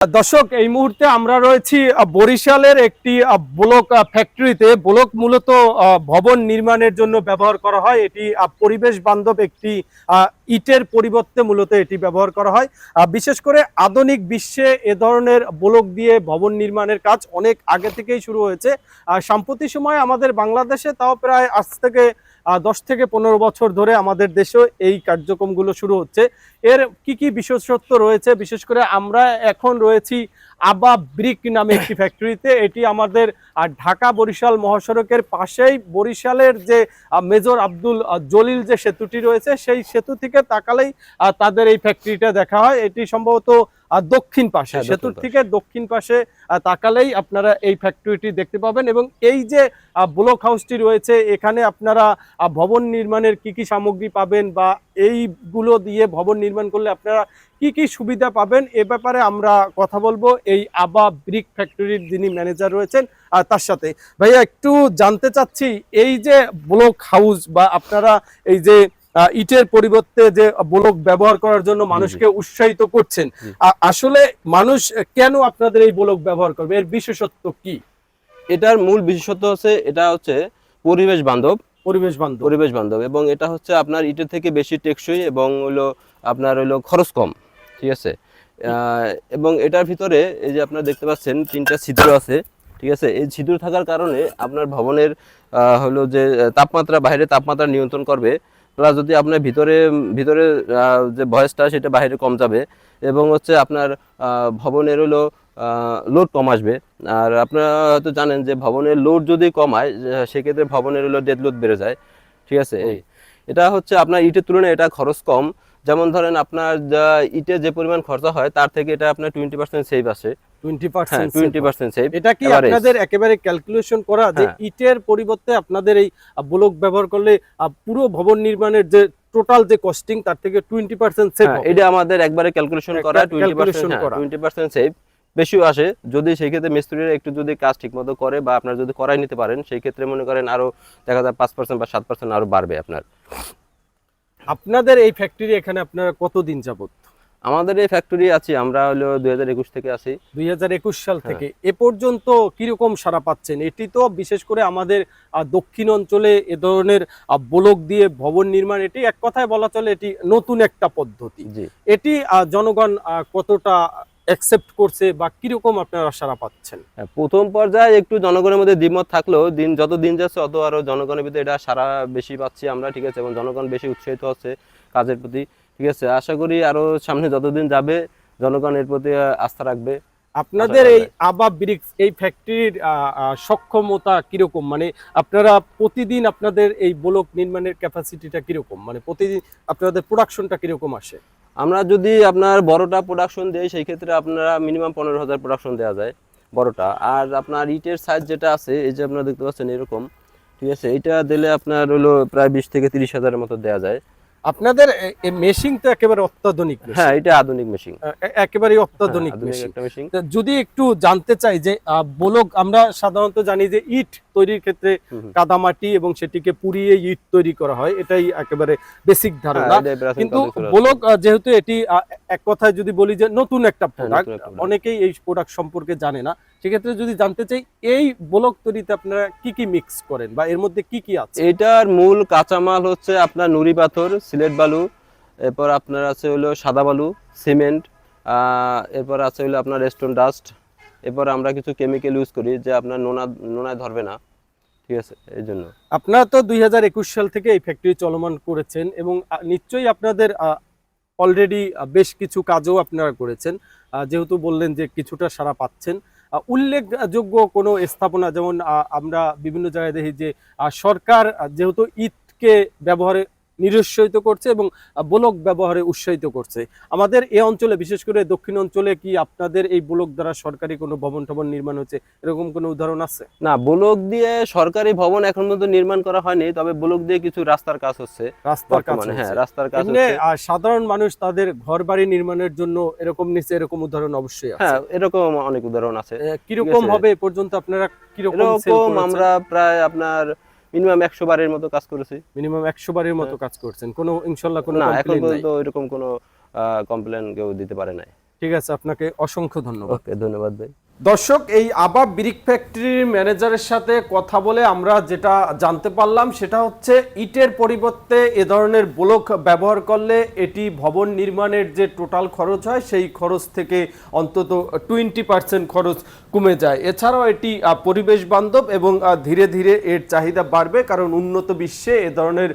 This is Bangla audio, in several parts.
দর্শক, এই মুহূর্তে আমরা রয়েছি বরিশালের একটি ব্লক ফ্যাক্টরিতে ব্লক মূলত ভবন নির্মাণের জন্য ব্যবহার করা হয়। এটি পরিবেশ বান্ধব একটি ইটের পরিবর্তে মূলত এটি ব্যবহার করা হয়। বিশেষ করে আধুনিক বিশ্বে এ ধরনের ব্লক দিয়ে ভবন নির্মাণের কাজ অনেক আগে থেকেই শুরু হয়েছে। সাম্প্রতিক সময় আমাদের বাংলাদেশে তাও প্রায় আজ থেকে দশ থেকে পনেরো বছর ধরে আমাদের দেশেও এই কার্যক্রমগুলো শুরু হচ্ছে। এর কি কি বিশেষত্ব রয়েছে? বিশেষ করে আমরা এখন রয়েছি আবা ব্রিক নামে একটি ফ্যাক্টরিতে এটি আমাদের ঢাকা বরিশাল মহাসড়কের পাশেই বরিশালের যে মেজর আব্দুল জলিল যে সেতুটি রয়েছে, সেই সেতু থেকে তাকালেই তাদের এই ফ্যাক্টরিটা দেখা হয়। এটি সম্ভবত আহ, দক্ষিণ পাশে হ্যাঁ, সেতুর থেকে দক্ষিণ পাশে তাকালেই আপনারা এই ফ্যাক্টরিটি দেখতে পাবেন এবং এই যে ব্লক হাউসটি রয়েছে এখানে আপনারা ভবন নির্মাণের কি কি সামগ্রী পাবেন বা এইগুলো দিয়ে ভবন নির্মাণ করলে আপনারা কি কি সুবিধা পাবেন এ ব্যাপারে আমরা কথা বলব। এই আবা ব্রিক ফ্যাক্টরির যিনি ম্যানেজার রয়েছেন আর তার সাথে। ভাইয়া একটু জানতে চাচ্ছি এই যে ব্লক হাউস বা আপনারা এই যে ইটের পরিবর্তে যে ব্লক ব্যবহার করার জন্য মানুষকে উৎসাহিত করছেন। আসলে মানুষ কেন আপনাদের এই ব্লক ব্যবহার করবে? এর বিশেষত্ব কি? এটার মূল বিশেষত্ব হচ্ছে এটা হচ্ছে পরিবেশ বান্ধব। পরিবেশ বান্ধব। পরিবেশ বান্ধব এবং এটা হচ্ছে আপনার ইটের থেকে বেশি টেকসই এবং হলো আপনার হলো খরচ কম ঠিক আছে? এবং এটার ভিতরে এই যে আপনারা দেখতে পাচ্ছেন তিনটা ছিদ্র আছে ঠিক আছে? এই ছিদ্র থাকার কারণে আপনার ভবনের আহ, হলো যে তাপমাত্রা বাইরে তাপমাত্রা নিয়ন্ত্রণ করবে। প্লাস যদি আপনার ভিতরে ভিতরে যে ভয়েসটা সেটা বাইরে কম যাবে এবং হচ্ছে আপনার ভবনের হলো লোড কম আসবে। আর আপনারা হয়তো জানেন যে ভবনের লোড যদি কমায় সেক্ষেত্রে ভবনের হলো ডেড লোড বেড়ে যায়। ঠিক আছে? এই এটা হচ্ছে আপনার ইটের তুলনায় এটা খরচ কম। যেমন ধরেন আপনার যা ইটে যে পরিমাণ খরচা হয় তার থেকে এটা আপনার টোয়েন্টি পার্সেন্ট সেভ আসে। হ্যাঁ এটা কি আপনাদের একেবারে ক্যালকুলেশন করা যে হ্যাঁ। ইটের পরিবর্তে আপনাদের এই ব্লক ব্যবহার করলে পুরো ভবন নির্মাণের যে টোটাল যে কস্টিং তার থেকে টোয়েন্টি পার্সেন্ট সেভ হ্যাঁ এটা আমাদের একবারে ক্যালকুলেশন একটা করা টোয়েন্টি calculation পার্সেন্ট করা। টোয়েন্টি পার্সেন্ট সেভ বেশিও আসে যদি সেই ক্ষেত্রে মিস্ত্রিরা একটু যদি কাজ ঠিকমতো করে বা আপনার যদি করাই নিতে পারেন সেই ক্ষেত্রে মনে করেন আরও দেখা যায় পাঁচ পার্সেন্ট বা সাত পার্সেন্ট আরও বাড়বে আপনার। আপনাদের এই ফ্যাক্টরি এখানে আপনারা কতদিন যাবত? আমাদের এই ফ্যাক্টরি আছে আমরা হলো দুই হাজার একুশ থেকে আছি। দুই হাজার একুশ সাল হ্যাঁ। থেকে। এ পর্যন্ত কীরকম সারা পাচ্ছেন? এটি তো বিশেষ করে আমাদের দক্ষিণ অঞ্চলে এ ধরনের ব্লক দিয়ে ভবন নির্মাণ এটি এক কথায় বলা চলে এটি নতুন একটা পদ্ধতি। এটি জনগণ কতটা অ্যাকসেপ্ট করছে বা কীরকম আপনারা সারা পাচ্ছেন? হ্যাঁ, প্রথম পর্যায়ে একটু জনগণের মধ্যে দ্বিমত থাকলেও দিন যত দিন যাচ্ছে তত আরও জনগণের ভিতরে এটা সারা বেশি পাচ্ছি আমরা ঠিক আছে? এবং জনগণ বেশি উৎসাহিত হচ্ছে কাজের প্রতি। ঠিক আছে? আশা করি আরও সামনে যতদিন যাবে জনগণ এর প্রতি আস্থা রাখবে। আপনাদের এই আবা ব্রিক্স এই ফ্যাক্টরির সক্ষমতা কীরকম? মানে আপনারা প্রতিদিন আপনাদের এই ব্লক নির্মাণের ক্যাপাসিটিটা কীরকম? মানে প্রতিদিন আপনাদের প্রোডাকশনটা কীরকম আসে? আমরা যদি আপনার বড়টা প্রোডাকশন দেই সেই ক্ষেত্রে আপনারা মিনিমাম পনেরো হাজার প্রোডাকশন দেওয়া যায় বড়টা। আর আপনার ইটের সাইজ যেটা আছে এই যে আপনারা দেখতে পাচ্ছেন এরকম ঠিক আছে? এটা দিলে আপনার হলো প্রায় বিশ থেকে তিরিশ হাজারের মতো দেওয়া যায়। আপনাদের মেশিন তো একেবারে অত্যাধুনিক হ্যাঁ এটা আধুনিক মেশিন একেবারে অত্যাধুনিক মেশিন যদি একটু জানতে চাই যে আহ, আমরা সাধারণত জানি যে ইট তৈরির ক্ষেত্রে। কাদামাটি এবং সেটিকে পুড়িয়ে ইট তৈরি করা হয় এটাই একেবারে বেসিক ধারণা। হ্যাঁ, প্রাচীন কিন্তু। ব্লক যেহেতু এটি এক কথায় যদি বলি যে নতুন একটা প্রোডাক্ট হ্যাঁ। অনেকেই এই প্রোডাক্ট সম্পর্কে জানে না। সেক্ষেত্রে যদি জানতে চাই এই ব্লক তৈরিতে আপনারা কি কি মিক্স করেন বা এর মধ্যে কি কি আছে? এটার মূল কাঁচামাল হচ্ছে আপনার নুড়ি পাথর সিলেট বালু, এরপর আপনার আছে হলো সাদা বালু, সিমেন্ট এরপর আছে হলো আপনার স্টোন ডাস্ট, এরপর আমরা কিছু কেমিক্যাল ইউজ করি যে আপনার নোনা, নোনায় ধরবে না, ঠিক আছে, এই জন্য। আপনারা তো দুই হাজার একুশ সাল থেকে এই ফ্যাক্টরি চলমান করেছেন এবং নিশ্চয়ই আপনাদের অলরেডি বেশ কিছু কাজও আপনারা করেছেন। যেহেতু বললেন যে কিছুটা সারা পাচ্ছেন। উল্লেখযোগ্য কোনো স্থাপনা যেমন আমরা বিভিন্ন জায়গায় দেখি যে সরকার যেহেতু ইটকে ব্যবহারে নিরুৎসাহিত করছে এবং ব্লক ব্যবহারে উৎসাহিত করছে। আমাদের এই অঞ্চলে বিশেষ করে দক্ষিণ অঞ্চলে কি আপনাদের এই ব্লক দ্বারা সরকারি কোনো ভবন টবন নির্মাণ হচ্ছে এরকম কোনো উদাহরণ আছে? না ব্লক দিয়ে সরকারি ভবন এখন পর্যন্ত নির্মাণ করা হয়নি তবে ব্লক দিয়ে কিছু রাস্তার কাজ হচ্ছে রাস্তার কাজ হ্যাঁ রাস্তার কাজ আহ, সাধারণ মানুষ তাদের ঘর বাড়ি নির্মাণের জন্য এরকম নিচে এরকম উদাহরণ অবশ্যই আছে। হ্যাঁ এরকম অনেক উদাহরণ আছে। কীরকম। হবে এ পর্যন্ত আপনারা কীরকম আমরা প্রায় আপনার মিনিমাম একশো বারের মতো কাজ করেছি। মিনিমাম একশো বারের মতো কাজ করছেন। কোনো ইনশাল্লাহ কোনো না এখন পর্যন্ত এরকম কোনো কমপ্লেন কেউ দিতে পারে নাই। ঠিক আছে আপনাকে অসংখ্য ধন্যবাদ। ওকে ধন্যবাদ ভাই। দর্শক, এই আবাব ব্রিক ফ্যাক্টরির ম্যানেজারের সাথে কথা বলে আমরা যেটা জানতে পারলাম সেটা হচ্ছে, ইটের পরিবর্তে এ ধরনের ব্লক ব্যবহার করলে এটি ভবন নির্মাণের যে টোটাল খরচ হয়, সেই খরচ থেকে অন্তত টোয়েন্টি পার্সেন্ট খরচ কমে যায়। এছাড়াও এটি পরিবেশ বান্ধব এবং ধীরে ধীরে এর চাহিদা বাড়বে কারণ উন্নত বিশ্বে এ ধরনের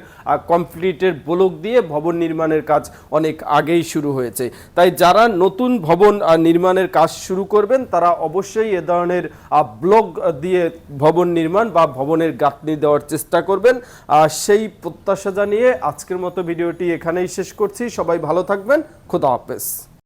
কমপ্লিটের ব্লক দিয়ে ভবন নির্মাণের কাজ অনেক আগেই শুরু হয়েছে। তাই যারা নতুন ভবন নির্মাণের কাজ শুরু করবেন, তারা অবশ্যই এ ধরনের ব্লক দিয়ে ভবন নির্মাণ বা ভবনের গাঁথনি দেওয়ার চেষ্টা করবেন। সেই প্রত্যাশা জানিয়ে আজকের মতো ভিডিওটি এখানেই শেষ করছি। সবাই ভালো থাকবেন। খোদা হাফেজ।